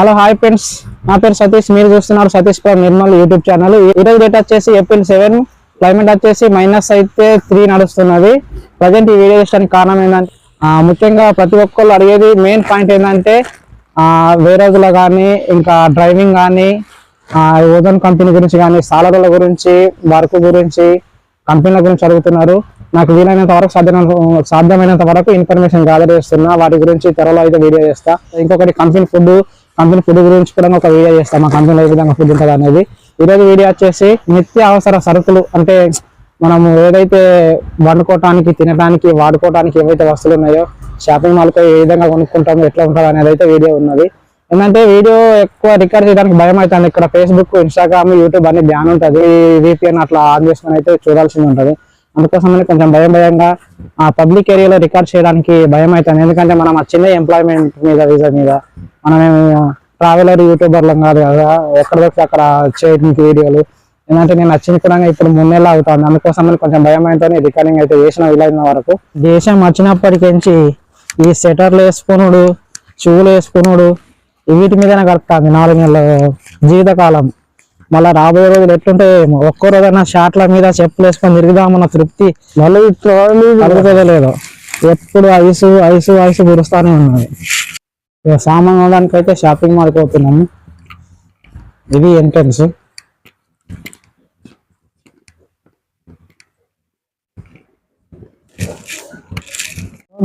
Hello hi friends. నా పేరు సతీష్. మీరు చూస్తున్నారు సతీష్ కుమార్ నిర్మల్ యూట్యూబ్ ఛానల్. ఈ రోజు డేట్ వచ్చేసి ఏప్రిల్ సెవెన్. క్లైమేట్ వచ్చేసి మైనస్ అయితే త్రీ నడుస్తున్నది. ప్రజెంట్ ఈ వీడియో చేయడానికి కారణం ఏంటంటే ముఖ్యంగా ప్రతి ఒక్కళ్ళు అడిగేది మెయిన్ పాయింట్ ఏంటంటే వేరేజ్లో కానీ ఇంకా డ్రైవింగ్ కానీ ఓజన్ కంపెనీ గురించి కానీ సాలర్ల గురించి వర్క్ గురించి కంపెనీల గురించి అడుగుతున్నారు. నాకు వీలైనంత వరకు సాధ్యమైనంత సాధ్యమైనంత వరకు ఇన్ఫర్మేషన్ గ్యాదర్ చేస్తున్నా. వాటి గురించి త్వరలో అయితే వీడియో చేస్తా. ఇంకొకటి కంపెనీ ఫుడ్ కంపెనీ ఫుడ్ గురించి కూడా ఒక వీడియో చేస్తాం. మా కంపెనీలో ఏ విధంగా ఫుడ్ ఉంటుంది అనేది. ఈరోజు వీడియో వచ్చేసి నిత్య అవసర సరుకులు అంటే మనము ఏదైతే వండుకోవటానికి తినడానికి వాడుకోవటానికి ఏవైతే వస్తువులు ఉన్నాయో షాపింగ్ మాల్కి ఏ విధంగా కొనుక్కుంటామో ఎట్లా ఉంటుంది అనేది అయితే వీడియో ఉన్నది. ఏంటంటే వీడియో ఎక్కువ రికార్డ్ చేయడానికి భయం అవుతుంది. ఇక్కడ ఫేస్బుక్ ఇన్స్టాగ్రామ్ యూట్యూబ్ అన్ని బ్యాన్ ఉంటుంది. విపిఎన్ అట్లా ఆన్ చేసుకుని అయితే చూడాల్సి ఉంటుంది. అందుకోసమని కొంచెం భయం భయంగా ఆ పబ్లిక్ ఏరియాలో రికార్డ్ చేయడానికి భయం అవుతుంది ఎందుకంటే మనం ఆ చిన్న ఎంప్లాయ్మెంట్ మీద వీసా మీద మనం ట్రావెలర్ యూట్యూబర్లం కాదు కదా ఎక్కడ దొరికితే అక్కడ చేయడానికి వీడియోలు. ఎందుకంటే నేను నచ్చింది కూడా ఇప్పుడు మూడేళ్ళు అవుతుంది. అందుకోసమని కొంచెం భయం అయితే రికార్డింగ్ అయితే చేసిన వీలైన వరకు. దేశం వచ్చినప్పటికించి ఈ సెటర్లు వేసుకునుడు షూలు వేసుకునుడు వీటి మీదనే గడుపుతుంది నాలుగు నెలల జీవితకాలం. మళ్ళీ రాబోయే రోజులు ఎట్లుంటాయో ఒక్కో రోజైనా షాట్ల మీద చెప్పులు వేసుకొని తిరుగుదామన్న తృప్తి మళ్ళీ కలుగుతుందో లేదో. ఎప్పుడు ఐసు ఐసు ఐసు కురుస్తానే ఉన్నది. ఇక సామాన్ కొనడానికి అయితే షాపింగ్ మాల్కి పోతున్నాము. ఇది ఎంట్రన్స్.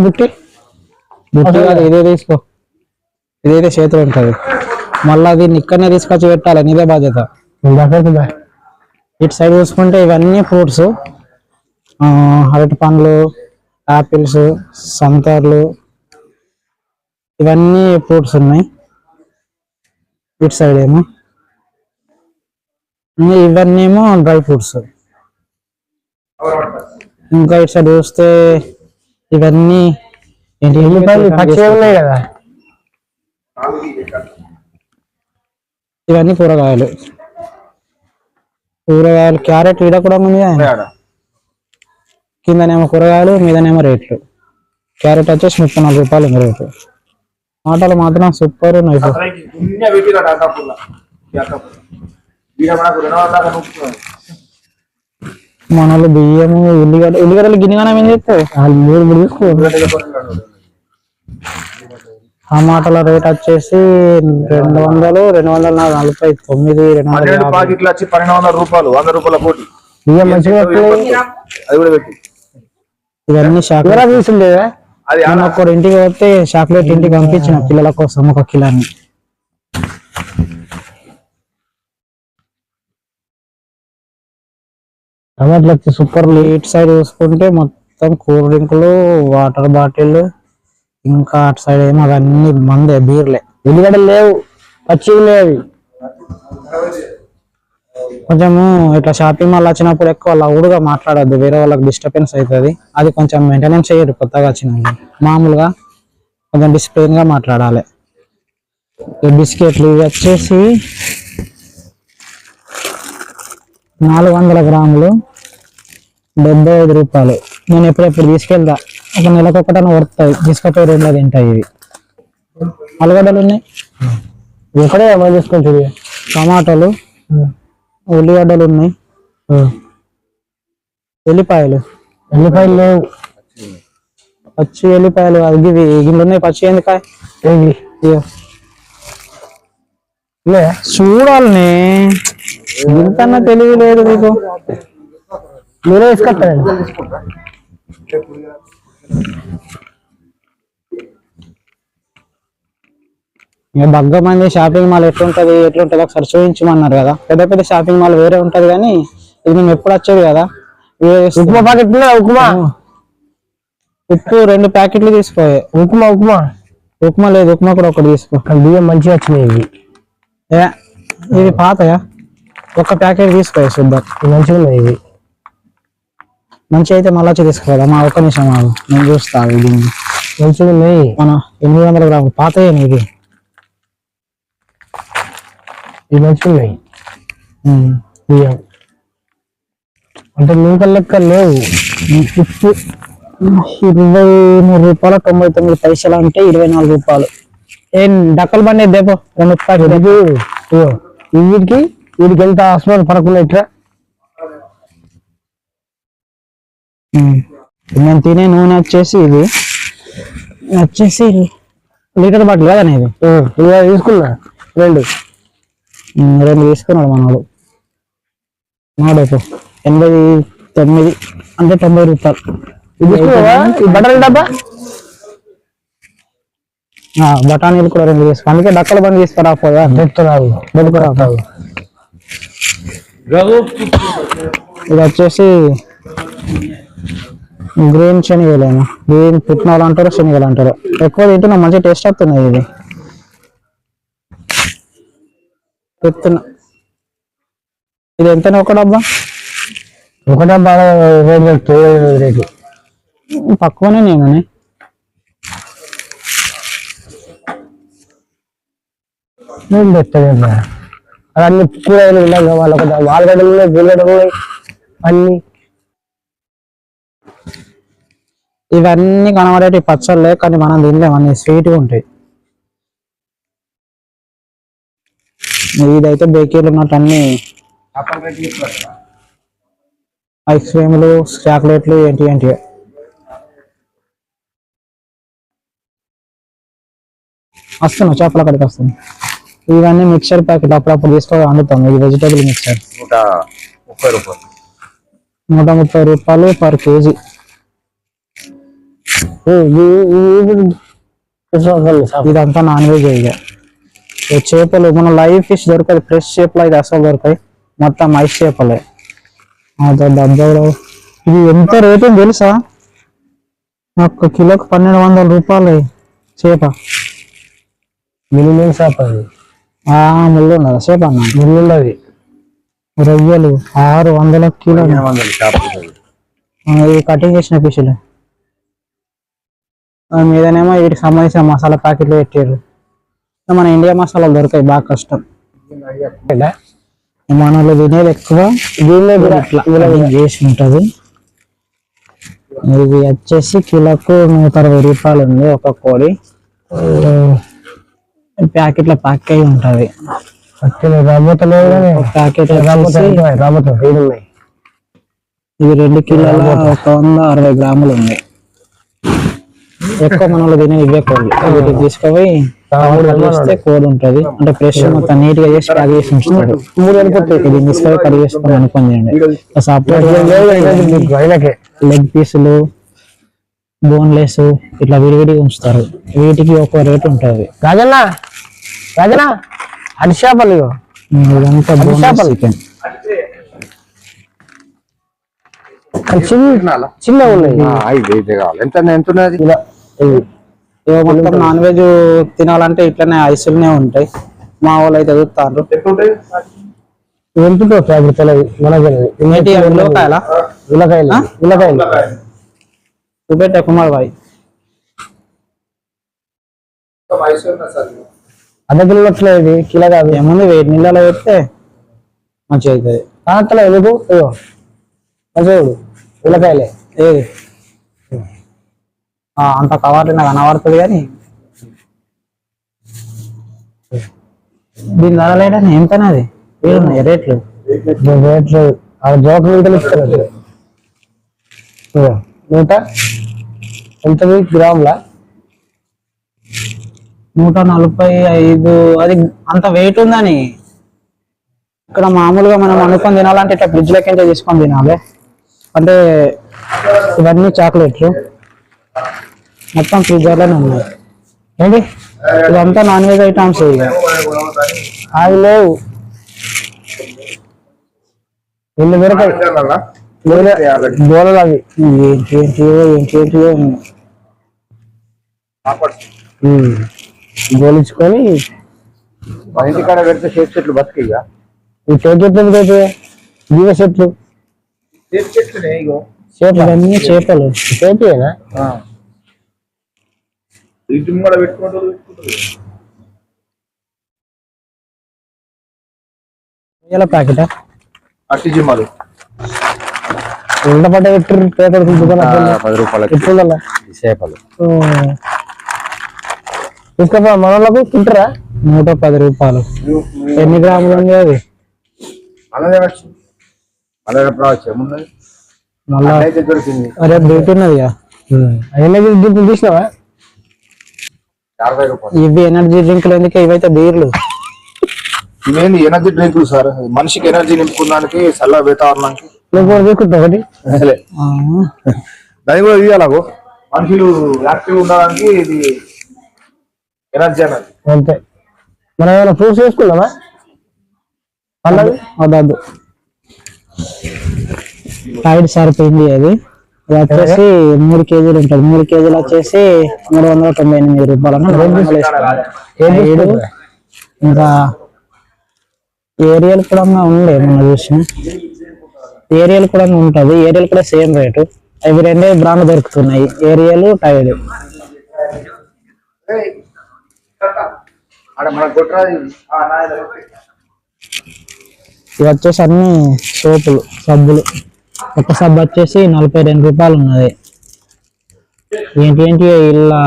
బుట్టి. బుట్టి కాదు ఇదే తీసుకో. ఇదైతే చేతులు ఉంటుంది. మళ్ళీ దీన్ని ఇక్కడనే తీసుకొచ్చి పెట్టాలి నీదే బాధ్యత. ఇటు సైడ్ చూసుకుంటే ఇవన్నీ ఫ్రూట్స్ అరటి పండ్లు యాపిల్స్ సంతర్లు ఇవన్నీ ఫ్రూట్స్ ఉన్నాయి. ఇటు సైడ్ ఏమో. ఇవన్నీ ఏమో డ్రై ఫ్రూట్స్. ఇంకా ఇటు సైడ్ చూస్తే ఇవన్నీ ఉన్నాయి కదా. ఇవన్నీ కూరగాయలు. కూరగాయలు క్యారెట్ ఈడ కూడా ఉంది కదా. కిందనేమో కూరగాయలు మీదనేమో రేట్లు. క్యారెట్ వచ్చేసి ముప్పై నాలుగు రూపాయలు ఉంది రేటు. మాటలు మాత్రం సూపర్ ఉన్నాయి మనలు బియ్యము ఉల్లిగడ్డ ఉల్లిగడ్డలు గిన్నెగానే ఏం చెప్తాయి వాళ్ళు మూడు మూడు తీసుకో. టమాటాల రేట్ వచ్చేసి రెండు వందలు రెండు వందల నలభై తొమ్మిది రెండు వందల. పాకెట్లు వచ్చి పన్నెండు వందల రూపాయలు వంద రూపాయల కోటి. బియ్యం మంచిగా అది కూడా పెట్టి. ఇవన్నీ చాక్లెట్ తీసుండేదా అది ఒక్కరు ఇంటికి పోతే చాక్లెట్ ఇంటికి పంపించిన పిల్లల కోసం ఒక కిలోని. టమాటాలు వచ్చి సూపర్ ఇటు సైడ్ చూసుకుంటే మొత్తం కూల్ డ్రింకులు వాటర్ బాటిల్ ఇంకా అటు సైడ్ ఏమో అవన్నీ మందే బీర్లే. ఉల్లిగడ్డలు లేవు పచ్చివి లేవు. కొంచెము ఇట్లా షాపింగ్ మాల్ వచ్చినప్పుడు ఎక్కువ లౌడ్గా మాట్లాడద్దు వేరే వాళ్ళకి డిస్టర్బెన్స్ అవుతుంది అది కొంచెం మెయింటెనెన్స్ చేయరు కొత్తగా వచ్చిన మామూలుగా కొంచెం డిసిప్లిన్గా మాట్లాడాలి. బిస్కెట్లు ఇవి వచ్చేసి నాలుగు వందల గ్రాములు డెబ్బై ఐదు రూపాయలు. నేను ఎప్పుడెప్పుడు తీసుకెళ్తా. ఒక నెలకు ఒకటన పడుతుంది తీసుకపోయి రెండు తింటాయి ఇవి. ఆలుగడ్డలు ఉన్నాయి. ఎక్కడే ఏమో తీసుకుంటుంది టమాటాలు ఉల్లిగడ్డలు ఉన్నాయి. ఎల్లిపాయలు. ఎల్లిపాయలు లేవు. పచ్చి ఎల్లిపాయలు అవి ఇవి గిన్నెలు ఉన్నాయి. పచ్చి ఎందుకాయ ఇవి. లే. చూడాలని. ఇంతన్నా తెలివి లేదు మీకు మీరే వేసుకొస్తారండి ఇక బగ్గ మంది షాపింగ్ మాల్ ఎట్లుంటది ఎట్లుంటది? ఒకసారి చూపించమన్నారు కదా. పెద్ద పెద్ద షాపింగ్ మాల్ వేరే ఉంటది కానీ ఇది మేము ఎప్పుడు వచ్చేది కదా. ఉప్మా ప్యాకెట్ ఉప్మా? ఉప్పు రెండు ప్యాకెట్లు తీసుకో. ఉప్మా ఉప్మా? ఉప్మా లేదు ఉప్మా కూడా ఒకటి తీసుకో. బియ్యం మంచిగా వచ్చినాయి ఇవి. ఇది పాతయా? ఒక ప్యాకెట్ తీసుకో చూద్దాం మంచిగా ఉన్నాయి ఇవి. మంచి అయితే మళ్ళీ వచ్చి తీసుకోదా మా ఒక్క నిమిషం ఆగు. నేను చూస్తా దీన్ని మంచిగా ఉన్నాయి మన ఎనిమిది వందల గ్రాములు. పాతయే ఇది ఇవి మంచిగా ఉన్నాయి బియ్యం అంటే నూకల లెక్క లేవు. ఉప్పు ఇరవై మూడు రూపాయలు తొంభై తొమ్మిది పైసలు అంటే ఇరవై నాలుగు రూపాయలు. ఏం డక్కల బండి దేపో? రెండు ప్యాకెట్ వీటికి వీటికి ఎంత ఆస్మాన్ పడకుండా ఇట్లా నేను తినే నూనె వచ్చేసి ఇది. వచ్చేసి లీటర్ బాటిల్ కదా ఇది ఇలా తీసుకున్నా. రెండు. రెండు తీసుకున్నాడు మనోడు. నాడైపో ఎనభై తొమ్మిది. అంటే తొంభై రూపాయలు. ఇది బట్టల డబ్బా? ఆ, బఠానీలు కూడా రెండు తీసుకో. అందుకే డక్కల బండి తీసుకురా పోయా చెప్తున్నావు బతుకురా. ఇది వచ్చేసి గ్రీన్ శనగలేను? గ్రీన్ పుట్నాలు అంటారు శనగలు అంటారు ఎక్కువ తింటున్నా మంచి టేస్ట్ వస్తున్నాయి ఇది. చెప్తున్నా ఇది ఎంత ఒక డబ్బా? ఒక డబ్బా రేటు. తక్కువనే నేను అన్ని కూరగాయలు ఉన్నాయి కదా, వాళ్ళకి ఆలుగడ్డలు ఉన్నాయి ఉన్నాయి అన్ని. ఇవన్నీ కనబడేటి పచ్చళ్ళే కానీ మనం తినలేము అన్ని స్వీట్గా ఉంటాయి. ఇదైతే బేకరీలు ఉన్నట్టు అన్ని ఐస్ క్రీములు చాక్లెట్లు ఏంటి ఏంటి. వస్తున్నా చేపల కడికి వస్తుంది ఇవన్నీ మిక్చర్ ప్యాకెట్ అప్పుడప్పుడు తీసుకో వండుతాం. ఇది వెజిటేబుల్ మిక్చర్ నూట ముప్పై రూపాయలు. నూట ముప్పై రూపాయలు పర్ కేజీ. ఇదంతా నాన్ వెజ్ ఇక. చేపలు మన లైవ్ ఫిష్ దొరకదు ఫ్రెష్ చేపలు అయితే అసలు దొరకాయి. మొత్తం ఐస్ చేపలే. అదే డబ్బాలో ఇది ఎంత రేటు తెలుసా? ఒక్క కిలోకి పన్నెండు వందల రూపాయలు చేప. మినిమం షాప్ అది. ఆ ముళ్ళు ఉన్నదా చేప అన్న? మిల్లు ఉన్నది రొయ్యలు ఆరు వందల కిలో వందలు కటింగ్ చేసిన ఫిష్లు మీదనేమో వీటికి సంబంధించిన మసాలా ప్యాకెట్లు పెట్టారు మన ఇండియా మసాలాలు దొరకాయి బాగా కష్టం. మనలో తినేది ఎక్కువ దీనిలో కూడా చేసి ఉంటది. ఇది వచ్చేసి కిలోకు నూట అరవై రూపాయలు ఉంది ఒక కోడి. ప్యాకెట్ల ప్యాక్ అయి ఉంటది. ప్యాకెట్ ఉన్నాయి ఇది రెండు కిలోల ఒక వంద అరవై గ్రాములు ఉంది. ఎక్కువ మనలో తినే ఇవే కోళ్ళు. వీటికి తీసుకుపోయి చేస్తే కోడి ఉంటది. అంటే ఫ్రెష్ మొత్తం నీట్గా చేసి ప్యాక్ చేసి ఉంచుతాడు మూడు వెళ్ళిపోతాయి ఇది తీసుకొని కడిగి చేసుకొని సపరేట్ ఆయనకే లెగ్ పీసులు బోన్లెస్ ఇట్లా విడివిడిగా ఉంచుతారు. వీటికి ఒక రేట్ ఉంటుంది. రాజన్న రాజన్న ఇగో. ఇదంతా బోన్లెస్ చేపలు. చికెన్. చిన్న ఉన్నాయి. ఎంత ఎంత ఉన్నది? ఇలా ఇవి. ఇవి మొత్తం నాన్ వెజ్ తినాలంటే ఇట్లనే ఐసులనే ఉంటాయి. మా వాళ్ళు అయితే తెలియదు మనకు తెలియదు ఏంటి ఉల్లకాయల. ఉల్లకాయలు? ఆ? ఉల్లకాయలు. చూపెట్టే కుమార్ బాయ్. అర్ధ కిలో ఇది కిలో కాదు. ఏముంది వేడి నీళ్ళలో పెడితే మంచిగా అవుతుంది. కాంతలో ఎందుకు? మంచిగా. ఉల్లకాయలే. ఏది? అంత కవర్ నాకు కనబడుతుంది కానీ దీని ధర లేదని ఏడున్నాయి రేట్లు? రేట్లు ఆ జోక మీద ఇస్తారు నూట ఎంతది? గ్రాముల? నూట నలభై ఐదు అది అంత వెయిట్ ఉందని. ఇక్కడ మామూలుగా మనం అనుకొని తినాలంటే ఇట్లా ఫ్రిడ్జ్ లెక్క తీసుకొని తినాలి. అంటే ఇవన్నీ చాక్లెట్లు. మొత్తం ఫ్రిడ్జ్లోనే ఉన్నాయి ఏంటి? ఇదంతా నాన్ వెజ్ ఐటమ్స్ ఇక. అవి లేవు. ఎన్ని దొరకాయి దూరలు అవి. ఏంటి ఏంటియో ఏంటి ఏంటియో ఉన్నాయి. గోలించుకొని ఇంటికాడ పెడితే షేప్ చెట్లు బతికిగా ఈ టేక్ చెట్లు ఎందుకు అయితే? జీవ చెట్లు. షేప్ చెట్లునే ఇగో. చేప ఇవన్నీ చేపలు చేపేనా ఇంటి ముంగడ పెట్టుకుంటారు ప్యాకెట్? అట్టి జిమ్మలు ఎండ పడ్డ పెట్టారు పేపర్ తీసుకుని పది చేపలు తీసుకపో వాళ్ళకు తింటారా? నూట పది రూపాయలు. ఎన్ని గ్రాములు ఉంది అది? మళ్ళా అయితే దొరికింది రేపు డ్యూటీ ఉన్నది ఇక. అవన్నీ గిఫ్ట్ తీసినావా యాభై రూపాయలు ఇవి ఎనర్జీ డ్రింక్లు ఎందుకు? ఇవైతే బీర్లు. ఇవేంది? ఎనర్జీ డ్రింకులు సార్. మనిషికి ఎనర్జీ నింపుకోవడానికి చల్ల వాతావరణానికి. నువ్వు తీసుకుంటావు ఒకటి? ఆ, దాని కూడా ఇవ్వాలకు మనుషులు యాక్టివ్ ఉండడానికి ఇది ఎనర్జీ అన్నది అంతే. మనం ఏమైనా ఫ్రూట్స్ వేసుకున్నామా పండగ వద్దొద్దు టైడ్ సరిపోయింది అది. వచ్చేసి మూడు కేజీలు ఉంటుంది. మూడు కేజీలు వచ్చేసి మూడు వందల తొంభై ఎనిమిది రూపాయలు. ఇంకా ఏరియల్ కూడా ఉండే మొన్న చూసిన. ఏరియల్ కూడా ఉంటుంది. ఏరియల్ కూడా సేమ్ రేటు. అవి రెండే బ్రాండ్ దొరుకుతున్నాయి. ఏరియల్ టైడ్ మన ఇవి వచ్చేసి అన్ని సోపులు సబ్బులు. ఒక సబ్బు వచ్చేసి నలభై రెండు రూపాయలు ఉన్నది. ఏంటి ఏంటి ఇలా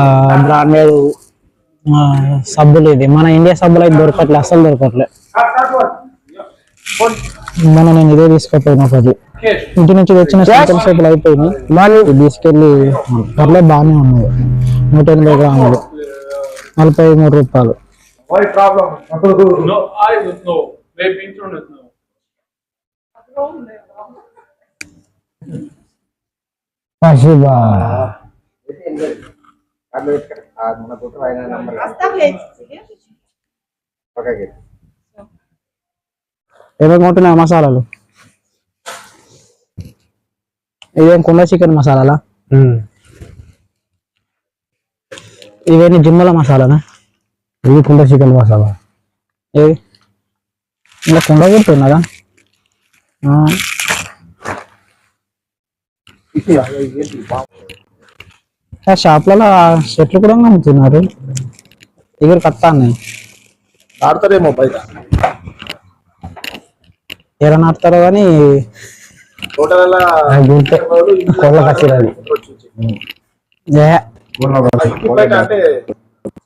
బ్రాండెడ్ సబ్బులు ఇది మన ఇండియా సబ్బులు అయితే దొరకట్లే అసలు దొరకట్లే. మన నేను ఇదే తీసుకుపోయిన ఒకటి ఇంటి నుంచి తెచ్చిన సింపుల్ సోపులు అయిపోయినాయి. ఇది తీసుకెళ్ళి పర్లేదు బాగానే ఉన్నాయి. నూట ఎనభై గ్రాములు. నలభై మూడు రూపాయలు. Problem No, I don't know. Maybe internet now. పశువా మన కొట్టు ఆయన నంబర్ ఓకే ఏమేమి కొంటున్నాయి మసాలాలు ఇదేం కుండ చికెన్ మసాలాలా ఇవేమి జిమ్మల మసాలానా ఇది కుండ చికెన్ మసాలా ఏవి ఇలా కుండ కొడుతున్నదా ఆ, ఆ షాప్లలో చెట్లు కూడా అమ్ముతున్నారు. దగ్గర కట్టాన్ని ఆడతారేమో బయట? ఎర నాటుతారో కానీ కోళ్ళ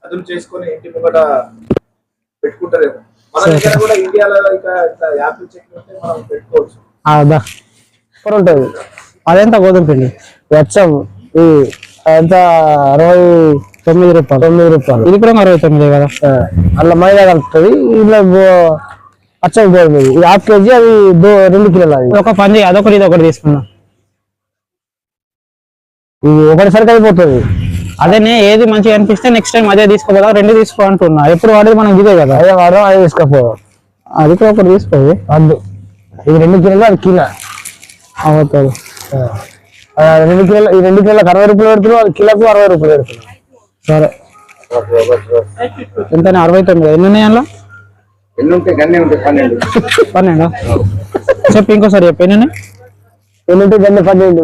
చదువు చేసుకొని ఇంటి ముంగట పెట్టుకుంటారేమో. మన దగ్గర కూడా ఇండియాలో ఇక యాపిల్ చెట్లు ఉంటే మనం పెట్టుకోవచ్చు. ఉంటుంది. అదెంత గోధుమ పిండి? వెచ్చం. ఈ ఎంత? అరవై తొమ్మిది రూపాయలు. తొమ్మిది రూపాయలు. ఇది కూడా అరవై తొమ్మిది కదా? అందులో మైదా కలుపుతుంది. ఇందులో గో- అచ్చం గోధుమ ఇది. హాఫ్ కేజీ అది రెండు కిలోలు అది ఒక పని అదొకటి ఇది ఒకటి తీసుకున్నా ఇది ఒకటిసారికి అయిపోతుంది. అదేనే ఏది మంచిగా అనిపిస్తే నెక్స్ట్ టైం అదే తీసుకోపోదా రెండు తీసుకో అంటున్నా. ఎప్పుడు వాడేది మనం ఇదే కదా. అదే వాడడం అదే తీసుకపోదాం అది కూడా ఒకటి తీసుకోవి వద్దు ఇది రెండు కిలోలు అది కిలో. అవుతుంది. రెండు కిలోలు ఈ రెండు కిలోలకు అరవై రూపాయలు పెడుతున్నాం అది కిలోకు అరవై రూపాయలు పెడుతున్నాం సరే. ఎంత అరవై తొమ్మిది ఎన్ని ఉన్నాయి అందులో? గన్నే పన్నెండు. పన్నెండు? చెప్పు ఇంకోసారి చెప్పు ఎన్ని ఎన్నింటి గంట పన్నెండు.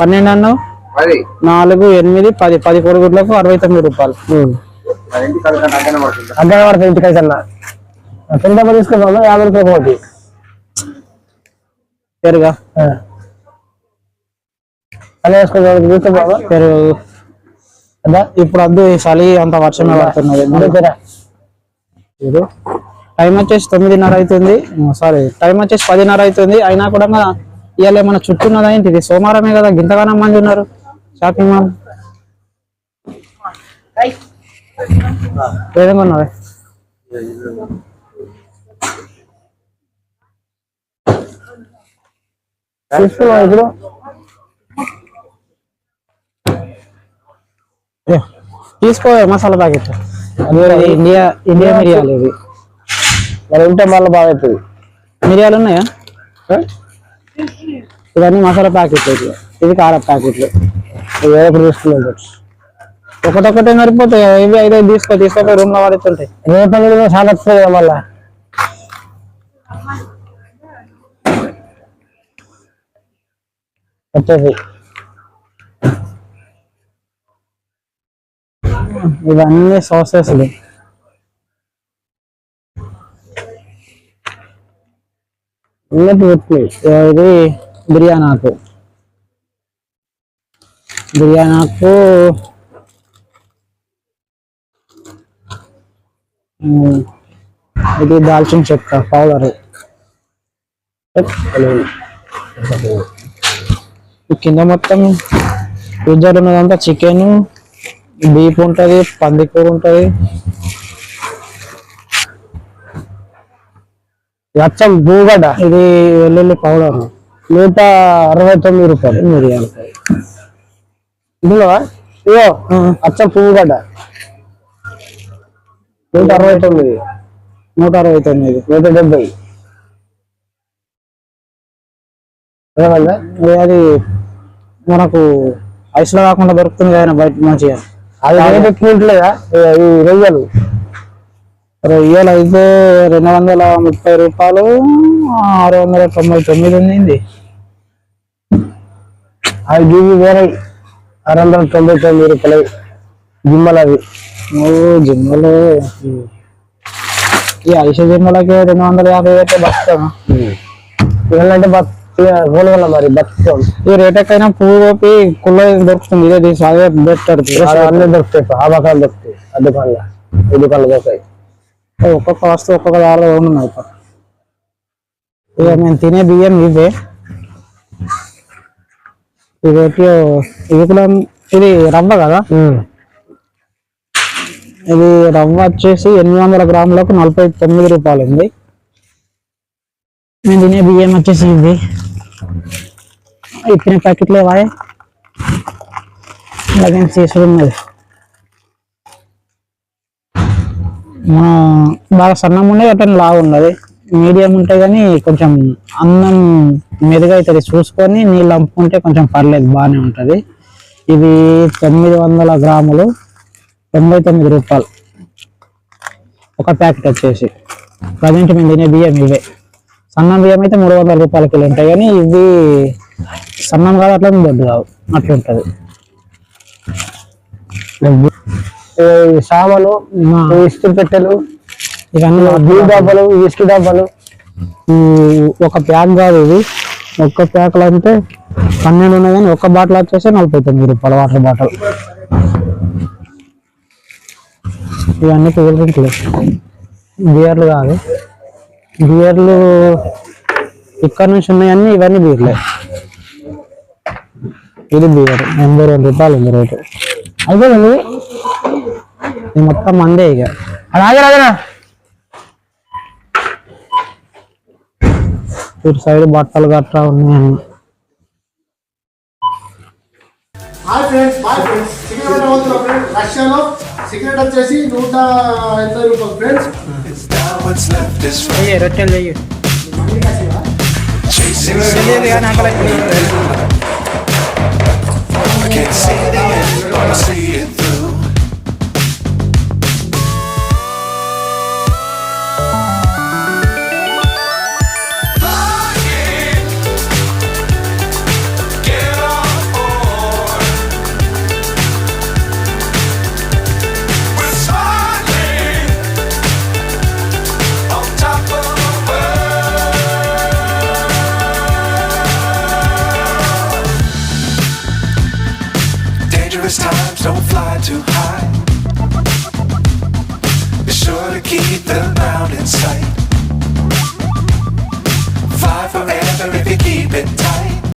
పన్నెండు అన్నావు? నాలుగు ఎనిమిది పది. పది కొడుగుడ్లకు అరవై తొమ్మిది రూపాయలు. అగ్గనే పడుతుంది. అడ్డా పడుతుంది ఇంటికి కన్నా పెద్ద తీసుకున్నాము యాభై రూపాయలు ఒకటి పెరుగా. అలా పెరుగు. అదా? ఇప్పుడు వద్దు ఈ చలి అంత వర్షమే పడుతున్నది. టైం వచ్చేసి తొమ్మిదిన్నర అవుతుంది. సారీ టైం వచ్చేసి పదిన్నర అవుతుంది. అయినా కూడా ఇవాళ ఏమైనా చుట్టూన్నదా ఏంటి ఇది సోమవారమే కదా గింతగానం మంది ఉన్నారు. Shopping mall. ఏదైనా ఉన్నది తీసుకున్నాం ఇప్పుడు తీసుకో మసాలా ప్యాకెట్. ఇండియా ఇండియా మిరియాలు ఇవి. మరి ఉంటే మళ్ళీ బాగా అవుతుంది మిరియాలు ఉన్నాయా? ఇవన్నీ మసాలా ప్యాకెట్లు ఇవి. ఇవి కారం ప్యాకెట్లు. ఒకటి తీసుకున్నాం ఒకటొకటే సరిపోతాయి ఇవి అయితే తీసుకో తీసుకోపోయి రూమ్లో వాడుతుంటాయి రేపు అనేది చాలా వస్తుంది కదా మళ్ళా. వచ్చేసి ఇవన్నీ సాసెస్లు ఉన్నట్టు ఇది బిర్యానాకు. బిర్యానాకు ఇది దాల్చిన చెక్క పౌడర్. కింద మొత్తం ఫ్రిడ్జర్ ఉన్నదంతా చికెన్ బీఫ్ ఉంటుంది పందికూర ఉంటుంది. అచ్చం భూగడ్డ ఇది వెల్లుల్లి పౌడర్. నూట అరవై తొమ్మిది రూపాయలు. మిరియాలు. ఇదిగో ఇగో అచ్చం పువ్వుగడ్డ నూట అరవై తొమ్మిది. నూట అరవై తొమ్మిది. నూట డెబ్బై. అది మనకు ఐస్లో కాకుండా దొరుకుతుంది కదా బయట మంచిగా. అది రేట్ ఎక్కువ ఉంటలేదా ఈ- రొయ్యలు. రొయ్యలు అయితే రెండు వందల ముప్పై రూపాయలు ఆరు వందల తొంభై తొమ్మిది ఉంది అవి గివి వేరే ఆరు వందల తొంభై తొమ్మిది రూపాయలు. జిమ్మలు అవి ఓ జిమ్మలు. ఈ ఐసు జిమ్మలకి రెండు వందల యాభై అయితే బతుకుతాం ఇవ్వాలంటే బత్ గోలగల మరి బతుకుతాం ఈ రేట్ ఎక్కైనా పువ్వు కోపి కుల్ల దొరుకుతుంది ఇదే తీసి అదే ఆడ అన్నీ దొరుకుతాయి ఆ బకాలు దొరుకుతాయి ఆ దుకాణంలో ఈ దుకాణంలో దొరుకుతాయి. ఒక్కొక్క వస్తువు ఒక్కొక్క దారిలో ఉన్నాయి ఇక మేము తినే బియ్యం ఇవే. ఇది ఎట్లా ఇది కూడా ఇది రవ్వ కదా? ఇది రవ్వ వచ్చేసి ఎనిమిది వందల గ్రాములకు నలభై తొమ్మిది రూపాయలు ఉంది. మేము తినే బియ్యం వచ్చేసి इतने पैकेट ले आए लगन से शुरू में బాగా సన్నం ఉండేది అటు లావు ఉన్నది. మీడియం ఉంటే కానీ కొంచెం అన్నం మెరుగు అవుతుంది చూసుకొని నీళ్ళు అంపుకుంటే కొంచెం పర్లేదు బాగానే ఉంటుంది. ఇది తొమ్మిది వందల గ్రాములు తొంభై తొమ్మిది రూపాయలు. ఒక ప్యాకెట్ వచ్చేసి. ప్రజెంట్ మేము తినే బియ్యం ఇవే. సన్నం బియ్యం అయితే మూడు వందల రూపాయల కిలో ఉంటాయి. కానీ ఇవి సన్నం కాదు అట్లా దొడ్డు కావు. అట్లుంటుంది ఈ ఇస్త్రీ పెట్టెలు ఇవన్నీ డబ్బాలు ఇసుక డబ్బాలు. ఈ ఒక ప్యాక్ కాదు ఇది. ఒక్క ప్యాక్లో అంటే పన్నెండు ఉన్నాయి కానీ ఒక్క బాటిల్ వచ్చేసి నలభై తొమ్మిది రూపాయలు వాటర్ బాటిల్. ఇవన్నీ కూల్ డ్రింక్లు బియర్లు కాదు. బియర్లు ఇక్కడ నుంచి ఉన్నాయన్నీ ఇవన్నీ బీర్లే. ఇది బియర్ ఎనభై రెండు రూపాయలు ఉంది రేటు. అయిపోయింది ఇది మొత్తం మందే ఇక. అలాగే అలాగేనా ఇటు సైడ్ బట్టలు గట్రా ఉన్నాయి hi friends bye friends cigarette రష్యాలో సిగరెట్ వచ్చేసి నూట ఎనభై రూపాయలు friends what's left is free. Chasing something I can't see the end, but I see it through.